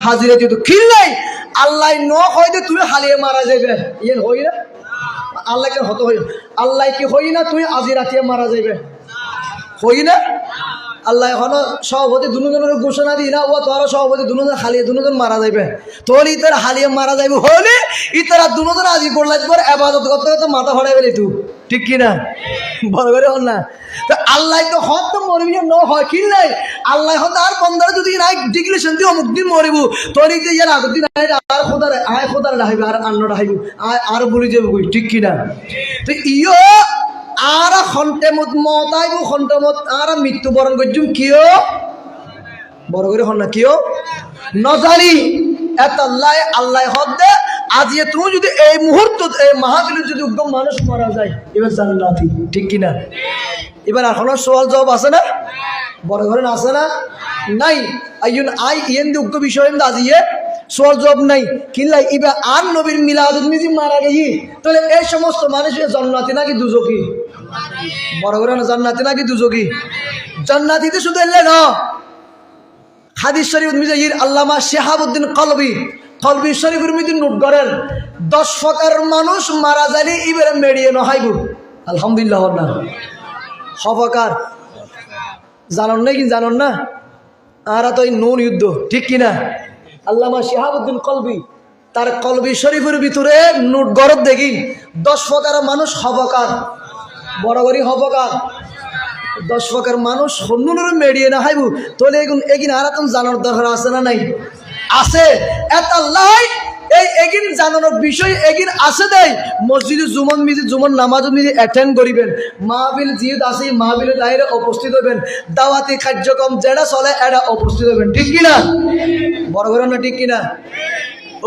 হাজিরা দিত নাই। আল্লাহ ন হয়তো তুমি হালিয়ে মারা যাবে ইয়ে হই না? আল্লাহকে হত হই আল্লাহ কি হই না? তুই আজি রাতিয়ে মারা যাবে হই না? আল্লাহ এখন সভাপতি দুজনের ঘোষণা দিই না, ও তোর সভাপতি দুজন হালিয়ে দুজন মারা যাবে তোর ইতার হালিয়ে মারা যাবে হলে ইতারা দুজন আজি করলে পর এবাদত করতে করতে মাথা ফড়াই গেলি তুই ঠিক কি না বড় করে হল না। তো আল্লাহ তো হত তো মরবি ন, হয় কি নাই? আল্লাহ হত আর পনেরো যদি নাই ডিক্লেশন দিয়ে অমুক দিন মরিব। তোর এই যে ইয়ার আগের দিন আর খোদার, আয় খোদার ডাহাইব আর আন্ন আয়, আর বলি যাব ঠিক কি না তো ইয়ো আর খন্তে মত মত, আইব খন্তে মত, আর মৃত্যুবরণ করছুম কিয়? বড় করে হন না কিয়? নজারি এত আল্লাহ আল্লাহ হদ দে আজি তুমি যদি এই মুহূর্ত এই মাহাবিলের যদি উদ্যম মানুষ মারা যায়, এবার জান্নাতি, ঠিক কিনা? এবার এখনও সোয়াল জবাব আছে না? বড় ঘরে আছে না? নাই। আইন আই ইয়েন উক্ত বিষয় আজিয়ে সোয়াল জবাব নাই। কিল্লাই এবার আর নবীর মিলাদুল মিজি মারা গেই, তাহলে এই সমস্ত মানুষের জান্নাতি নাকি দুজকি? বড় করে না, জান্নাতি নাকি দুজকি? জান্নাতিতে শুধু এলে না। হাদিস শরীফ মিজাহির আল্লামা শেহাবুদ্দিন কলবি কলবি শরীফের মধ্যে নোট করেন, দশ ফকার মানুষ মারা যালি ইবারে মেরিয়ে নহাইব আলহামদুলিল্লাহ না হফকার জানন না কি জানন না? আর তো নুন যুদ্ধ ঠিক কিনা? আল্লামা শেহাবুদ্দিন কলবি, তার কলবি শরীফের ভিতরে নোট গরদ দেখি, দশ প্রকার মানুষ হবকার বড় করি হবকার। দশ প্রকার মানুষ হন্যুনের মেরিয়ে না হাইবু, তোলে এগুন এগিন আর তুমি জানার দরকার আছে না নাই? আছে, এত লাই এই এগিন জানানোর বিষয় এগিন আছে দেই। মসজিদে জুমন মিজি জুমন নামাজ মিজি অ্যাটেন্ড করিবেন। মাহবিল জিদ আছে মাহবিলের দায়ের উপস্থিত হবেন দাওয়াতি কার্যক্রম যেটা চলে এটা উপস্থিত হবেন ঠিক কিনা? বড় বড় না ঠিক কিনা?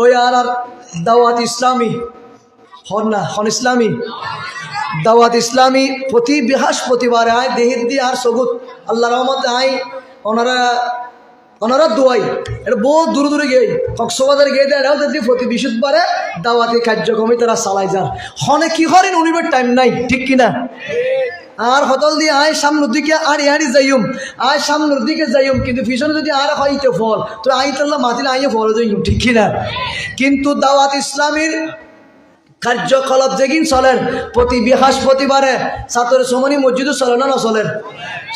ওই আর আর দাওয়াত ইসলামী। হন না, হন ইসলামী। দাওয়াত ইসলামী প্রতি বৃহস্পতিবার আয়, দেহির দিয়ে আর সবুত আল্লাহ রহমতে আই ওনারা ওনারা দোয়াই। এটা বহু দূরে দূরে গিয়ে। কক্সবাজার গিয়ে দেয় এরাও যদি প্রতি বৃহস্পতিবারে দাওয়াতি কার্যক্রমে তারা চালাই যান। হনে কি করেন উনিবের টাইম নাই, ঠিক কিনা আর হতল দিয়ে আয় সামনের দিকে, আর ইয়ারি যাইম আয় সামনের দিকে যাইম কিন্তু পিছনে যদি আর হইতে ফল। তো আইতাল্লাহ মাতিলে আইয়ে ফল যাইম ঠিক কিনা কিন্তু দাওয়াত ইসলামীর কার্যকলাপ যেগিন চলেন। প্রতি বৃহস্পতিবারে সাতর সমনি মসজিদও চলে না নচলেন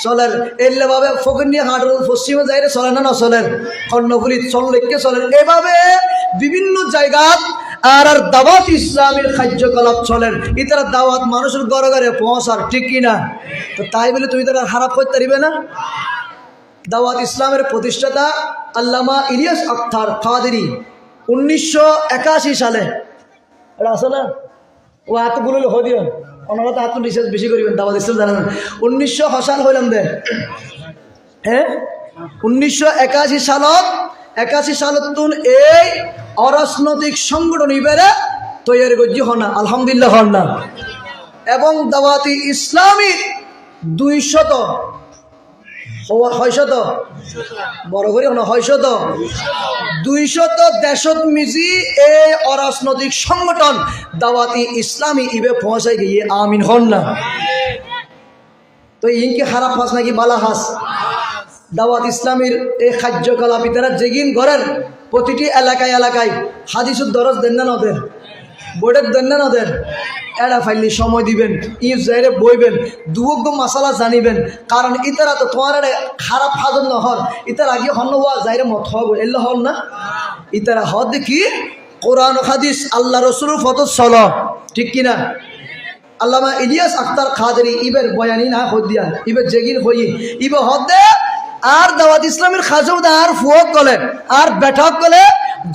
চলেন এলে ভাবে ফকির হাটের পশ্চিমে যাইলে চলে না নচলেন কর্ণপুরীত চললেখকে চলেন এভাবে বিভিন্ন জায়গাত আর আর দাওয়াত ইসলামের কার্যকলাপ চলেন ইতারা দাওয়াত মানুষের ঘরে ঘরে পৌঁছার ঠিক কিনা তো তাই বলে তুমি তারা খারাপ করতে পারিবে না? দাওয়াত ইসলামের প্রতিষ্ঠাতা আল্লামা ইলিয়াস আখতার কাদেরি উনিশশো একাশি সালে এটা আছে না? ও হাত বললে হদিও ওনারা তো রিসার্চ বেশি উনিশশো হইলাম দে। হ্যাঁ উনিশশো একাশি সালত একাশি সালত এই অরাজনৈতিক সংগঠন ইবেরে তৈরি গজ্জি হন না আলহামদুলিল্লাহ হন। না এবং দাওয়াতি ইসলামী দুইশত হয়শত বড় করে হয়শত দুইশত দেশত মিজি এই অরাজনৈতিক সংগঠন দাওয়াতি ইসলামী ইবে পৌঁছাই গিয়ে আমিন হন না। তো ইনকে খারাপ হাস নাকি বালা হাস? দাওয়াত ইসলামীর এই কার্যকলাপ ইতারা যেগিন ঘরের প্রতিটি এলাকায় এলাকায় হাদিসুর দরজ দেন না নদের বোর্ডের দেন না নদের এরা ফাইলি সময় দিবেন ই জায়রে বইবেন দুয়োগ্য মাসালা জানিবেন। কারণ ইতারা তো তোমার খারাপ হাজর নহর ইতার আগে হন হওয়া যাইরে মত হব এলে হন না। ইতারা হদ দেখি, কোরআন হাদিস, আল্লাহ রসুল ফত চল ঠিক কিনা? আল্লামা ইলিয়াস আক্তার খাদরি, ইবের বয়ানি না হদিয়া ইবের জেগিন হই। ইবে হদে আর দাওয়াত ইসলামের খাজুদ আর ফুয়ক গলে আর বেঠক গলে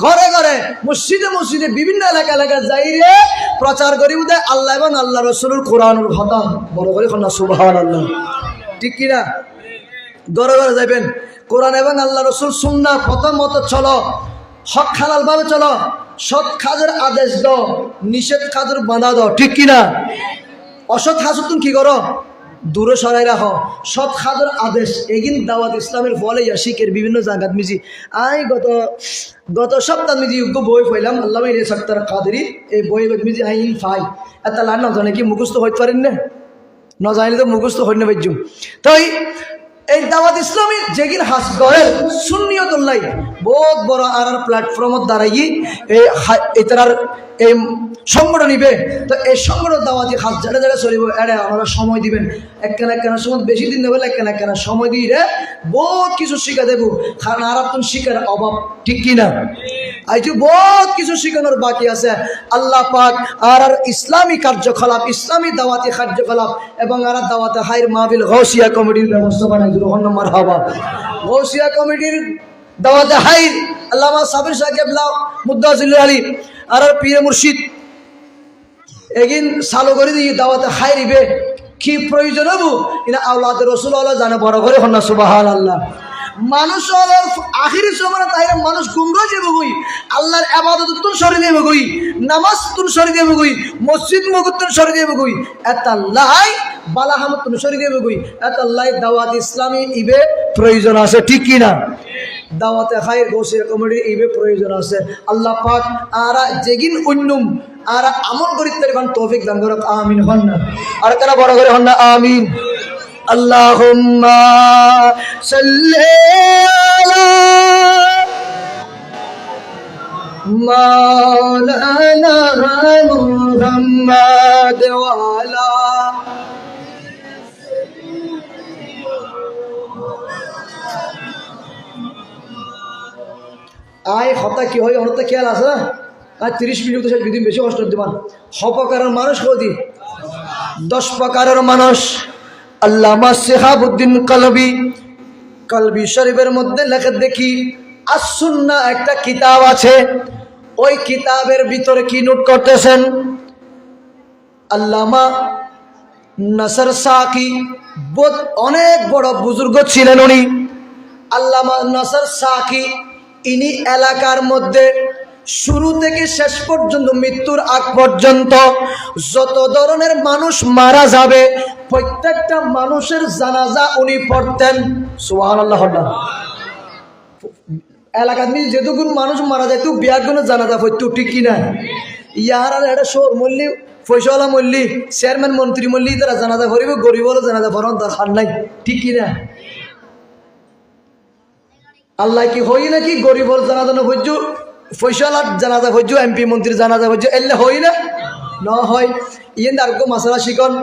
ঘরে ঘরে, মসজিদে মসজিদে বিভিন্ন এলাকা এলাকা যাইরে প্রচার করি উদে আল্লাহ এবং আল্লাহ রসুল কোরআনুল খতম। বড় করে কন্যা সুবাহান আল্লাহ ঠিক কিনা? ঘরে ঘরে যাইবেন। কোরআন এবং আল্লাহ রসুল সুন্না প্রথম মতো চলো, হক খালাল ভাবে চলো, সৎ কাজের আদেশ দাও, নিষেধ কাজের বাধা দাও। ঠিক কিনা? অসৎ তুমি কি করো? দূরে সরাই রাখো। সৎ খাদর আদেশ, এগিন দাওয়াত ইসলামের ফলে শিখের বিভিন্ন জায়গাত মিজি। আই, গত গত সপ্তাহ মিজি উগ্র বই পাইলাম আল্লাহ রে সপ্তাহ কাদেরি, এই বই মিজি আই ইন ফাই এত লাইন না জানে কি মুখস্থ হইতে পারেন না? ন তো মুখস্থ হইনে পারছুম তাই এই দাওয়াত ইসলামী যেগিন হাস গড়ের সুন্নিয়তুল্লাহ। বহুত বড় আর আর প্ল্যাটফর্মত দাঁড়াই এই এটার এই সংগঠন নিবে। তো এই সংগঠন দাওয়াতি হাস জায়গা জায়গা চলিব এড়ে আপনারা সময় দিবেন। একখানা একখানা সময় বেশি দিন দেবে একখানা একখানা সময় দিয়ে রে বহুত কিছু শিখা দেবো। কারণ আর শিখার অভাব ঠিক কিনা? আইজু বহুত কিছু শিখানোর বাকি আছে। আল্লাহ পাক আর আর ইসলামী কার্যকলাপ, ইসলামী দাওয়াতি কার্যকলাপ এবং আর দাওয়াতে হাইর মাহবিল গৌসিয়া কমিটির ব্যবস্থা বানাই দিল। হন্নমার হাবা গৌসিয়া কমিটির দাওয়াতে হাইর আল্লামা সাবির সাহেব মুদাজিল আলী, আর আর পীর মুর্শিদ এগিন সালো করে দিয়ে দাওয়াতে হাই কি প্রয়োজন হব? এটা আল্লাহ রসুল আল্লাহ জানে বড় করে হন্না সুবাহান আল্লাহ মানুষ হলো আখিরি সময় তাইরা মানুষ গুমরা যাবে গই আল্লাহর আবাদত তুন সরে দেবে গই নামাজ তুন সরে দেবে গই মসজিদ মগুদ তুন সরে দেবে গই এত লাই বালা হামদ তুন সরে দেবে গই এত লাই দাওয়াত ইসলামী ইবে প্রয়োজন আছে, ঠিক কি না? দাওয়াতে খায়ের গোসের কমিটির ইবে প্রয়োজন আছে। আল্লাহ পাক আরা যেগিন অন্যম, আর আমল করিতে পারিবান তৌফিক দান করক, আমিন হন না। আর কারা বড় করে হন না, আমিন। আয় হতা কি হয় হতা খেয়াল আছে না? আর তিরিশ মিনিট তো দুদিন বেশি কষ্ট দিবান হপকারের মানুষ কদি দশ প্রকারের মানুষ। আল্লামা শেহাবুদ্দিন কলবি কলবি শরীফের মধ্যে লেখা দেখি আসুন্না একটা কিতাব আছে, ওই কিতাবের ভিতরে কি নোট করতেছেন? আল্লামা নাসার সাকি অনেক বড় বুজুর্গ ছিলেন উনি। আল্লামা নাসার সাকি, ইনি এলাকার মধ্যে শুরু থেকে শেষ পর্যন্ত, মৃত্যুর আগ পর্যন্ত যত ধরনের মানুষ মারা যাবে, প্রত্যেকটা মানুষের জানাজা উনি পড়তেন। সুহান আল্লাহ যেটুকুন মানুষ মারা যায় তুই বিয়ার কোনো জানাজা পড়তো ঠিক কিনা? ইয়ার আর একটা সোর মল্লি পয়সাওয়ালা মল্লি চেয়ারম্যান, মন্ত্রী মল্লি তারা জানাজা করিব গরিবরও জানাজা করার দরকার নাই, ঠিক কিনা? আল্লাহ কি হই নাকি গরিবর জানাজা না ফৈসালার জানাজা ভোজ্য এমপি মন্ত্রীর জানাজা ভোজ্য এলে হই না? ন হয়। ইয়েন আর মাসালা শিকন।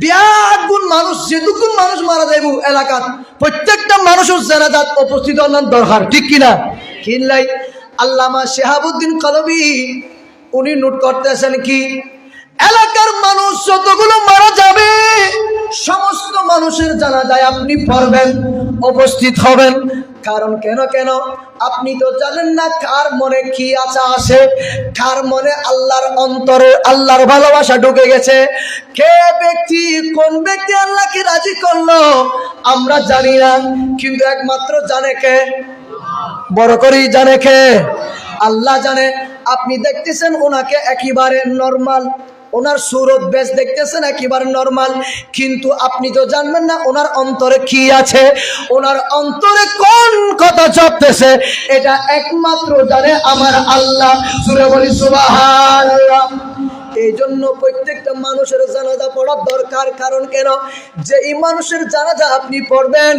বিয়াগুন মানুষ যেটুকুন মানুষ মারা যাইব এলাকাত, প্রত্যেকটা মানুষের জানাজাত উপস্থিত হওয়ার দরকার, ঠিক কিনা? কিনলাই আল্লামা শেহাবুদ্দিন কলবি, উনি নোট করতেছেন কি, এলাকার মানুষ যতগুলো মারা যাবে সমস্ত মানুষের জানা যায় আপনি পড়বেন, উপস্থিত হবেন। কারণ কেন কেন? আপনি তো জানেন না কার মনে কি আশা আছে, কার মনে আল্লাহর অন্তরে আল্লাহর ভালোবাসা ঢুকে গেছে, কে ব্যক্তি, কোন ব্যক্তি আল্লাহকে রাজি করল, আমরা জানি না, কিন্তু একমাত্র জানে কে? বড় করেই জানে কে? আল্লাহ জানে। আপনি দেখতেছেন ওনাকে একেবারে নর্মাল ওনার সুরত বেশ দেখতেছেন, একেবারে নর্মাল কিন্তু আপনি তো জানবেন না, ওনার অন্তরে কি আছে? ওনার অন্তরে কোন কথা চপতেছে এটা একমাত্র জানে আমার আল্লাহ। সুরে বলি, সুবহানাল্লাহ। এই জন্য প্রত্যেকটা মানুষের জানাজা পড়ার দরকার। কারণ কেন? যে এই মানুষের জানাজা আপনি পড়বেন,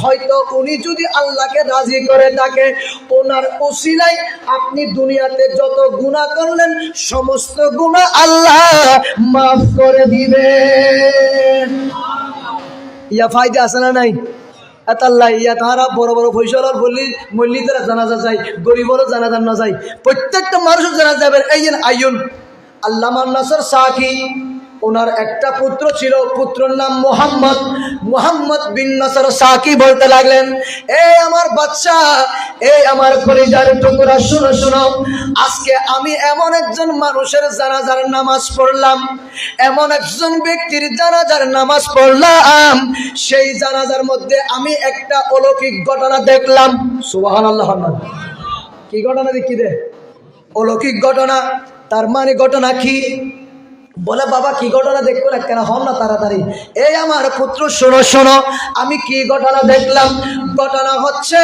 হয়তো উনি যদি আল্লাহকে রাজি করে থাকে ওনার ওসিলাই আপনি দুনিয়াতে যত গুণা করলেন, সমস্ত গুণা আল্লাহ মাফ করে দিবেন। ইয়া ফায়দা আছে না নাই? এতাল্লাই ইয়া তাহারা বড় বড় ফৈসলার বললি মল্লি জানাজা যায় গরিবরও জানাজা না যায় প্রত্যেকটা মানুষের জানাজা যাবেন এই আইন আল্লামা নাসর সাকি, ওনার একটা পুত্র ছিল, পুত্রর নাম মোহাম্মদ। মোহাম্মদ বিন নাসর সাকি বলতে লাগলেন এই আমার বাচ্চা এই আমার পরিজার টুকরা, শুনো শুনো, আজকে আমি এমন একজন মানুষের জানাজার নামাজ পড়লাম, এমন একজন ব্যক্তির জানাজার নামাজ পড়লাম, সেই জানাজার মধ্যে আমি একটা অলৌকিক ঘটনা দেখলাম। আল্লাহ। কি ঘটনা দেখি দে? অলৌকিক ঘটনা। তার মানে ঘটনা কি? বলে, বাবা, কি ঘটনা দেখব না কেন? হন না তাড়াতাড়ি। এই আমার পুত্র, শোনো শোনো, আমি কি ঘটনা দেখলাম? ঘটনা হচ্ছে,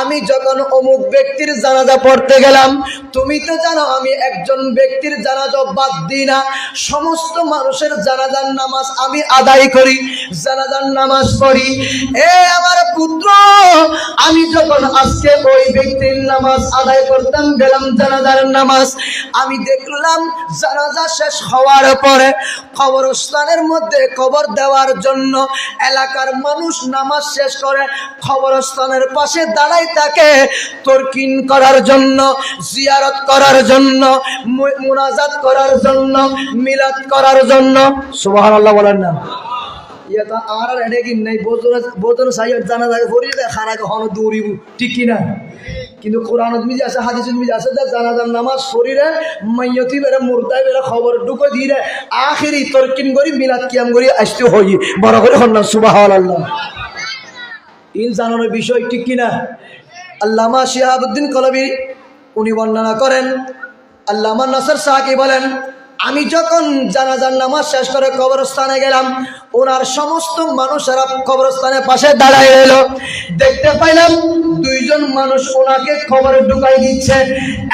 আমি যখন অমুক ব্যক্তির জানাজা পড়তে গেলাম, তুমি তো জানো আমি একজন ব্যক্তির জানাজা বাদ দিই না। সমস্ত মানুষের জানাজার নামাজ আমি আদায় করি, জানাজার নামাজ পড়ি। এ আমার পুত্র, আমি যখন আজকে ওই ব্যক্তির নামাজ আদায় করতাম, গেলাম জানাজার নামাজ, আমি দেখলাম জানাজা শেষ হওয়ার পরে কবরস্থানের মধ্যে কবর দেওয়ার জন্য এলাকার মানুষ নামাজ শেষ করে কবরস্থানের পাশে দাঁড়াই থাকে তর্কিন করার জন্য, জিয়ারত করার জন্য মুনাজাত করার জন্য, মিলাদ করার জন্য। সুবহানাল্লাহ বলেন না। আর আর কিন নাই বোতল বোতল সাইয়ের জানা থাকে ফরি খারা কখনো দৌড়িব, ঠিক কি কিন্তু কোরআনত মিজি আছে, হাদিস আছে যে জানাজার নামাজ শরীরে মাইয়তি বেড়ে মুর্দাই বেড়ে খবর ঢুকে দিয়ে আখিরি তর্কিন করি, মিলাদ কিয়াম করি, আসতে হই। বড় করে হন সুবাহ আল্লাহ ইন জানানোর বিষয় ঠিক কিনা? আল্লামা শিহাবুদ্দিন কলবি, উনি বর্ণনা করেন, আল্লামা নাসর শাহকে বলেন, আমি যখন জানাজার নামাজ শেষ করে কবরস্থানে গেলাম, ওনার সমস্ত মানুষেরা কবরস্থানের পাশে দাঁড়ায় এলো। দেখতে পাইলাম দুইজন মানুষ ওনাকে খবরে ঢুকাই দিচ্ছে।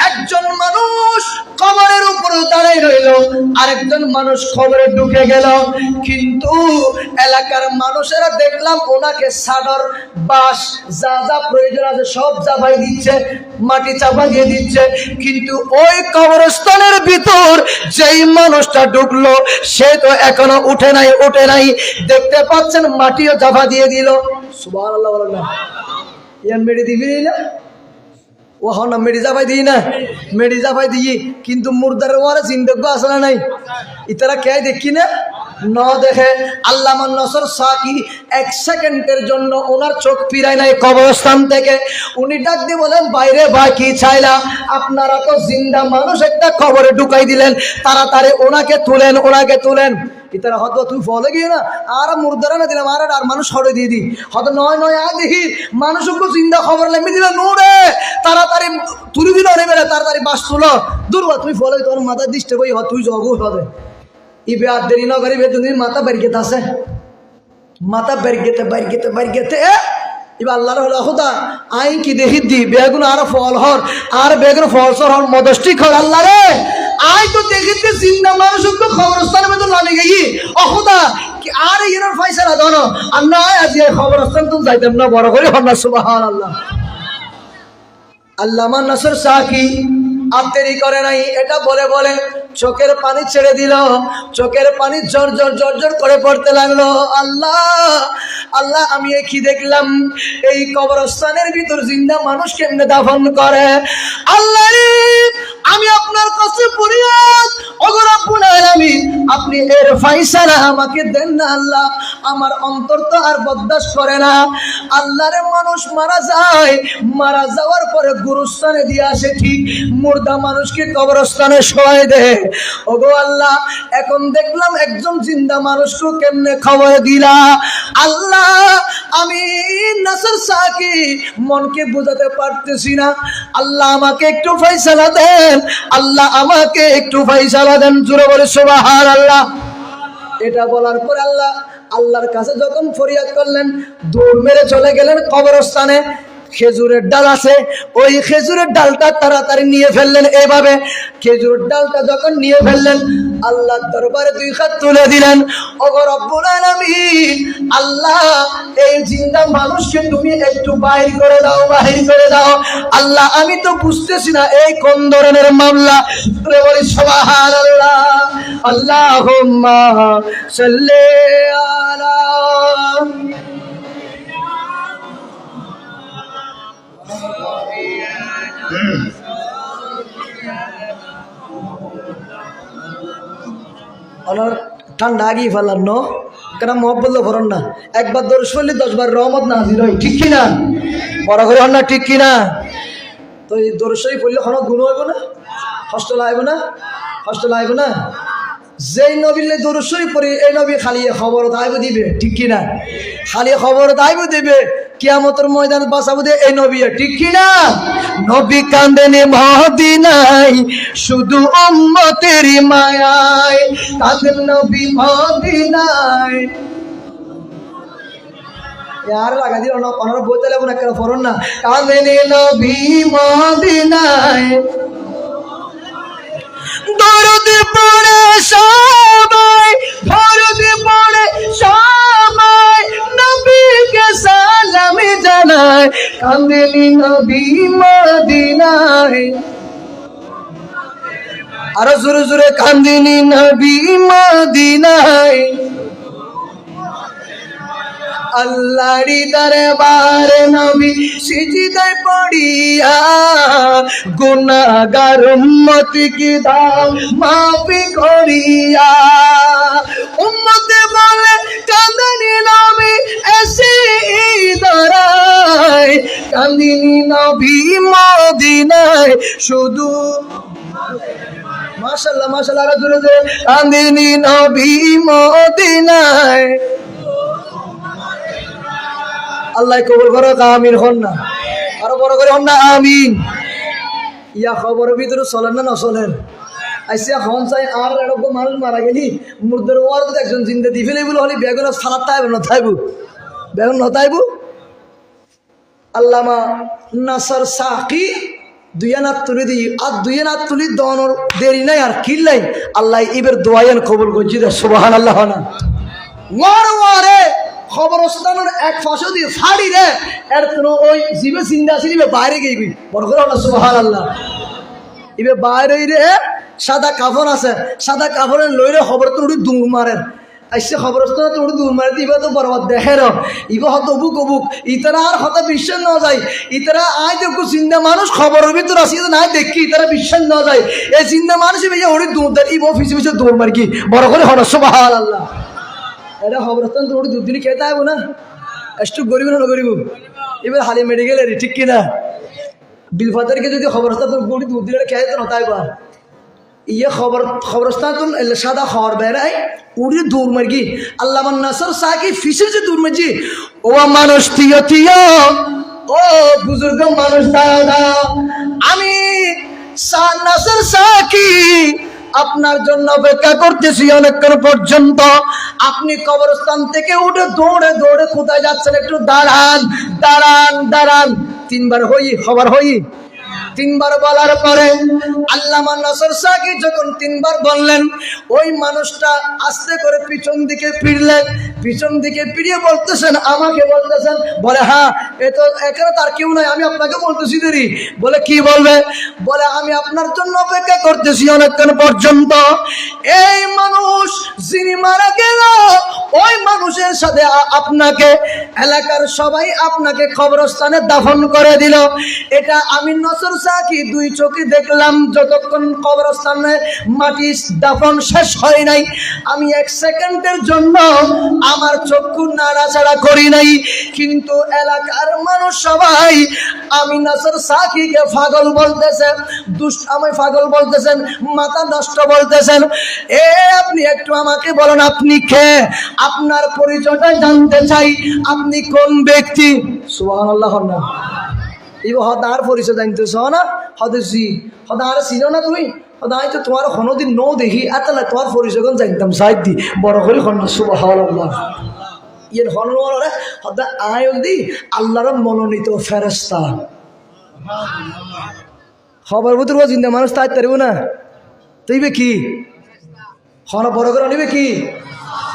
একজন মানুষ কবরের উপরে দাঁড়াই রইল, আরেকজন মানুষ খবরে ঢুকে গেল। কিন্তু এলাকার মানুষেরা দেখলাম ওনাকে সাদর বাস যা যা প্রয়োজন আছে সব চাপাই দিচ্ছে, মাটি চাপা দিয়ে দিচ্ছে। কিন্তু ওই কবরস্থানের ভিতর যেই মানুষটা ঢুকলো, সে তো এখনও উঠে নাই উঠে নাই। দেখতে পাচ্ছেন মাটিও চাপা দিয়ে দিল। সুবাহ আল্লাহ ইয়ান মেরে দিবি না? ও হন মেডি জাপাই দিই না। মেডি জাপাই দিই। কিন্তু মুর্দার ওয়ারে চিন্তব্য আছে না নাই। ইতারা কে দেখি না? ন দেখে। আল্লাহ নসর সাকি এক সেকেন্ডের জন্য ওনার চোখ ফিরায় নাই কবরস্থান থেকে। উনি ডাক দিয়ে বলেন, বাইরে ভাই কি চাইলা আপনারা তো জিন্দা মানুষ, একটা খবরে ঢুকাই দিলেন। তাড়াতাড়ি ওনাকে তুলেন ওনাকে তুলেন। ইতারা হয়তো তুই ফলে গিয়ে না, আর মুর্দারা না দিলাম, আর আর মানুষ সরে দিয়ে দি হয়তো নয় নয় আর দেখি, মানুষ একটু চিন্তা খবর লেগে দিল নুরে তাড়াতাড়ি তুলি দিল বেড়ে তাড়াতাড়ি বাস তুলো। দুর্বা তুই ফলে, তোর মাথা দিষ্ট বই হ তুই জগু হবে ইবে আর দেরি ন করিবে তুমি মাথা বেরগেতে আছে মাথা বেরগেতে বেরগেতে বেরগেতে এবার আল্লাহর হলো খুদা, আই কি দেখি দি বেগুন আর ফল হর, আর বেগুন ফল সর হর, মদষ্টি খর আল্লাহ রে। আই তো দেখিতে জিন্দা মানুষ তো খবরস্থানের মধ্যে নামে গেছি অখুদা কি আর এর ফয়সালা দন আর না, আজ এই খবরস্থান তুমি যাইতাম না, বড় করে হন্না না সুবহান আল্লাহ আল্লামা নাসর সাকি দেরি করে নাই, এটা বলে বলে চোখের পানি ছেড়ে দিল। চোখের পানি জর জর জর জর করে পড়তে লাগল। আল্লাহ আল্লাহ, আমি কি দেখলাম? এই কবরস্থানের ভিতর জিন্দা মানুষ কেমনে দাফন করে? আল্লাহ আমি আপনার কাছে পড়িয়াত অগরাপুন আমি আপনি এর ফাইসালা আমাকে দেন না আল্লাহ। আমার অন্তর তো আর বরদাস্ত করে না। আল্লাহরে মানুষ মারা যায়, মারা যাওয়ার পরে গুরুস্থানে দিয়ে আসে ঠিক। মুর্দা মানুষকে কবরস্থানে শোয়াই দেয় ওগো আল্লাহ, এখন দেখলাম একজন জিন্দা মানুষকে কেমনে খবর দিলা। আল্লাহ, আমি নাসর সাকি, মনকে বোঝাতে পারতেছি না। আল্লাহ আমাকে একটু ফয়সালা দেন। আল্লাহ আমাকে একটু ফয়সালা দেন। জুড়ে বলে সুবাহার আল্লাহ এটা বলার পর আল্লাহ আল্লাহর কাছে যখন ফরিয়াদ করলেন দৌড় মেরে চলে গেলেন কবরস্থানে। খেজুরের ডাল আছে, ওই খেজুরের ডালটা তাড়াতাড়ি নিয়ে ফেললেন এভাবে। খেজুরের ডালটা যখন নিয়ে ফেললেন, আল্লাহর দরবারে দুই হাত তুলে দিলেন। ওগো রব্বুল আলামিন, আল্লাহ, এই জিন্দা মানুষকে তুমি একটু বাহির করে দাও, বাহির করে দাও। আল্লাহ, আমি তো বুঝতেছি না এই কোন ধরনের মামলা। বলি, সুবহানাল্লাহ। আল্লাহুম্মা সাল্লি আলা আমার ঠান্ডা আগিয়ে ফেলার ন? কেন মহব্বত ভরন না? একবার দর্শ করলে দশবার রহমত না হাজির হয়, ঠিক কিনা? বড় করে হন না, ঠিক কিনা? তো এই দর্শই পড়লে কোনো গুণ হইব না? কষ্ট লাগব না? কষ্ট লাগব না? যেই নবীলে দর্শই পড়ি, এই নবী খালি খবর আইব দিবে, ঠিক কিনা? খালি খবর আইব দিবে কিয়ামতের ময়দান বাঁচাবো দিয়ে এই নবী, ঠিক কিনা? নবী কান্দেনে মদিনাই শুধু উম্মতের মায়ায়। কাঁদেন নবী মদিনায় ಯಾರು লাগাদিল না ওনারা বইতে লাগবো না, কেন পড়ুন না? কাঁদেনি নবী মদিনায় পড়ে সবাই সবাই জানায় কাঁদেনি নবী মদিনায়। আরও জোরে জোরে কান্দিনি নবী মদিনায়। আল্লাহরি দরবার নবী সিজদায় পড়িয়া, গুনাহগার উম্মত কি দাও, মাফি করিয়া। উম্মতে বলে কান্দিনি নবী মদিনায় শুধু মাশাল্লাহ মাশাল্লাহ আরও জোরে নবী মদিনায়। আল্লাহ কবুল করো আমিন হন না। আরও বড় করে হন না, আমিন। ইয়া খবরের ভিতরে চলেন না, নচলেন। আইসিয়া হন চাই, আর এরকম মানুষ মারা গেলি, মুর্দের ওয়ার একজন জিন্দে দি ফেলে বলে হলি বেগুন সালাদ তাইব না থাইবু বেগুন নতাইবু আল্লামা নাসর সাকি দুই নাত তুলি দি আর দুই নাত তুলি দনর দেরি নাই আর কিল্লাই আল্লাহ ইবের দোয়াইন কবুল করছি সুবাহান আল্লাহ না। ওয়ার ওয়ারে খবরস্থানের এক ফসল দিয়ে ফাড়ি রে, এর কোনো ওই জিবে চিন্তা আছে বাইরে গিয়ে গই বড় করে আল্লাহ সুবাহান আল্লাহ ইবে বাইরে রে, সাদা কাপড় আছে, সাদা কাপড়ে লইরে খবর তো উড়ি দুম মারেন। আইসে খবরস্থানে তো উড়ি দুম মারে ইবে তো বরবাদ দেখে র ইবে হত অবুক অবুক। ইতারা আর হত বিশ্বাস না যায় ইতারা আয় দেখো চিন্তা মানুষ খবরের ভিতর আসি নাই দেখি ইতারা বিশ্বাস না যায় এই চিন্তা মানুষ ইবে ওড়ি দুম দেয় ইবে অফিসে পিছিয়ে দৌড় মার কি? বড় করে হন সুবাহান আল্লাহ এটা খবরস্থান তো ওটি দুদিন খেতে আইব না? একটু গরিব না গরিব এবার হালি মেডিকেলের ঠিক কিনা? বিলফাদারকে যদি খবরস্থান তোর গড়ি দুদিন খেতে না তাই বার ইয়ে খবর খবরস্থান সাদা খবর বেড়াই উড়ি দূর মার্গি আল্লাহ নাসর সাকি ফিসে যে দূর মারজি ও মানুষ থিয় থিয় ও বুজুর্গ মানুষ দাও দাও আমি নাসর সাকি আপনার জন্য অপেক্ষা করতেছি অনেকক্ষণ পর্যন্ত আপনি কবরস্থান থেকে উঠে দৌড়ে দৌড়ে কোথায় যাচ্ছেন একটু দাঁড়ান দাঁড়ান দাঁড়ান তিনবার হই খবর হই তিনবার বলার পরে আল্লামা নসর সাকি যখন তিনবার বললেন, ওই মানুষটা আস্তে করে পিছন দিকে ফিরলেন পিছন দিকে ফিরিয়ে বলতেছেন, আমাকে বলতেছেন। বলে হ্যাঁ এ তো এখানে তার কেউ নাই, আমি আপনাকে বলতেছি দেরি। বলে, কি বলবে? বলে, আমি আপনার জন্য অপেক্ষা করতেছি অনেকক্ষণ পর্যন্ত। এই মানুষ যিনি মারা গেল, ওই মানুষের সাথে আপনাকে, এলাকার সবাই আপনাকে কবরস্থানে দাফন করে দিল। এটা আমি নসর সাকি দুই চোখে দেখলাম যতক্ষণ কবরস্থানে মাটি দাফন শেষ হয় নাই? আমি এক সেকেন্ডের জন্য আমার চক্ষু নাড়াচাড়া করি নাই। কিন্তু এলাকার মানুষ সবাই, আমি নাসর সাকিকে পাগল বলতেছেন, দুষ্ট আমায় পাগল বলতেছেন, মাথা নষ্ট বলতেছেন। এ, আপনি একটু আমাকে বলেন, আপনি কে? আপনার পরিচয়টা জানতে চাই, আপনি কোন ব্যক্তি? সুবহানাল্লাহ না এই হদার পরিচয় জানতেছ না? হদেছি হদার ছিল না তুমি? হদাই তো তোমার কোনোদিন নো দেখি এতলা তোমার পরিচয় জানতাম। সাইড দি, বড় করে খন্ড, সুবহানাল্লাহ। ইয়ে হনরে হদা আয়ল দি, আল্লাহর মনোনীত ফেরেস্তা খবর বুতর চিন্তা মানুষ তাই তারিব না? তুইবে কি? হন বড় করে নিবে কি?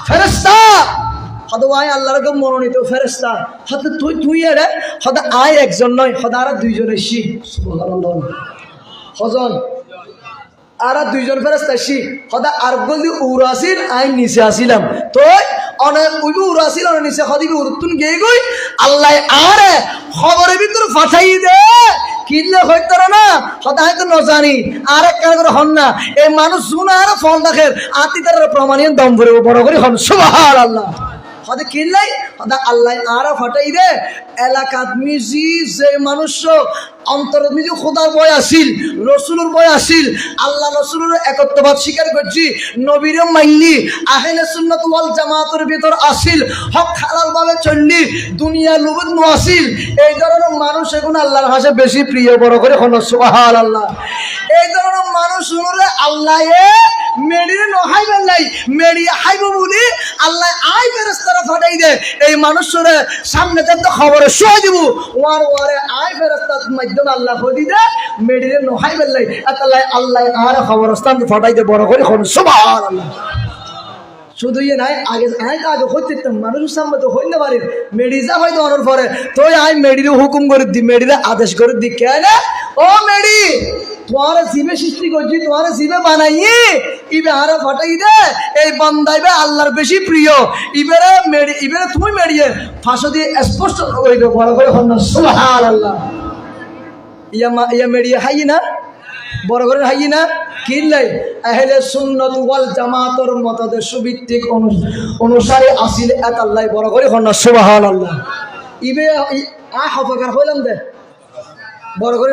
ফেরেস্তা হদ আয় আল্লাহর মনোনীত ফেরেস্তা হদ তুই তুই এরে হদ আয় একজন নয় হদ আর দুইজন এসি হজন, আর দুইজন ফেরেস্তা এসি হদা আর গলি উড়াসিল আই নিচে আসিলাম। তো অনেক উইবি উড়াসিল অনেক নিচে হদিবি গই, আল্লাহ আরে খবরের ভিতর ফাটাই দে। কিনলে হইতো না সদা হয়তো নজানি আর এক কাজ করে হন না? এই মানুষ শুনে আর ফল দেখেন আতি প্রমাণীয় দম ভরে বড় করে হন। সুবহান আল্লাহ হদে কিনলাই হতে আল্লাহ আরা ফাটাই দে এলাকাত মিজি যে মানুষ অন্তর নিজে খোদার বয় আসিল, রসুলের বয় আসিল, আল্লাহ রসুলের একত্রবাদ স্বীকার করছি, নবীর মাইনি আহেলে সুন্নত ওয়াল জামাতের ভিতর আসিল, হক হালাল ভাবে চললি দুনিয়া লুবুদ আসিল। এই ধরনের মানুষ এখন আল্লাহর কাছে বেশি প্রিয়, বড় করে হন সুবহান আল্লাহ এই ধরনের মানুষ শুনলে আল্লাহ এ নহাইবেন নাই মেডিয়ে হাইব বলি আল্লাহ আই ফেরেস্তারা ফাটাই দে। এই মানুষরে সামনে তো খবরে শুয়ে দিব, ওয়ার ওয়ারে আই ফেরেস্তার মাধ্যমে আল্লাহ হদি দে মেডিরে নহাইবেন নাই আল্লাহ আল্লাহ আর খবরস্থান ফাটাই দে, বড় করে হন সুবহান আল্লাহ শুধু ইয়ে নাই, আগে আই তো আগে হইতে মানুষের সামনে তো হইতে পারে। মেডিজা হয়তো অনার পরে তো আই মেডিরে হুকুম করে দি মেডিরে আদেশ করে দি কেন ও মেডি তোমার জিবে সৃষ্টি করছি, তোমার জিবে বানাই ইবে আরও ফটাই দে। এই বান্দাইবে আল্লাহর বেশি প্রিয়। ইবেরে মেডি ইবেরে তুমি মেডিয়ে ফাঁসো দিয়ে স্পষ্ট হইবে, বড় করে হন সুবহান আল্লাহ ইয়া মা ইয়া মেডিয়ে হাই না বড় করে হাই না কিনলাই আহলে অনুসারে আসিল এত আল্লাহ হন সুবহানাল্লাহ। ইবে আ হফাকার হইলাম দে। বড় করে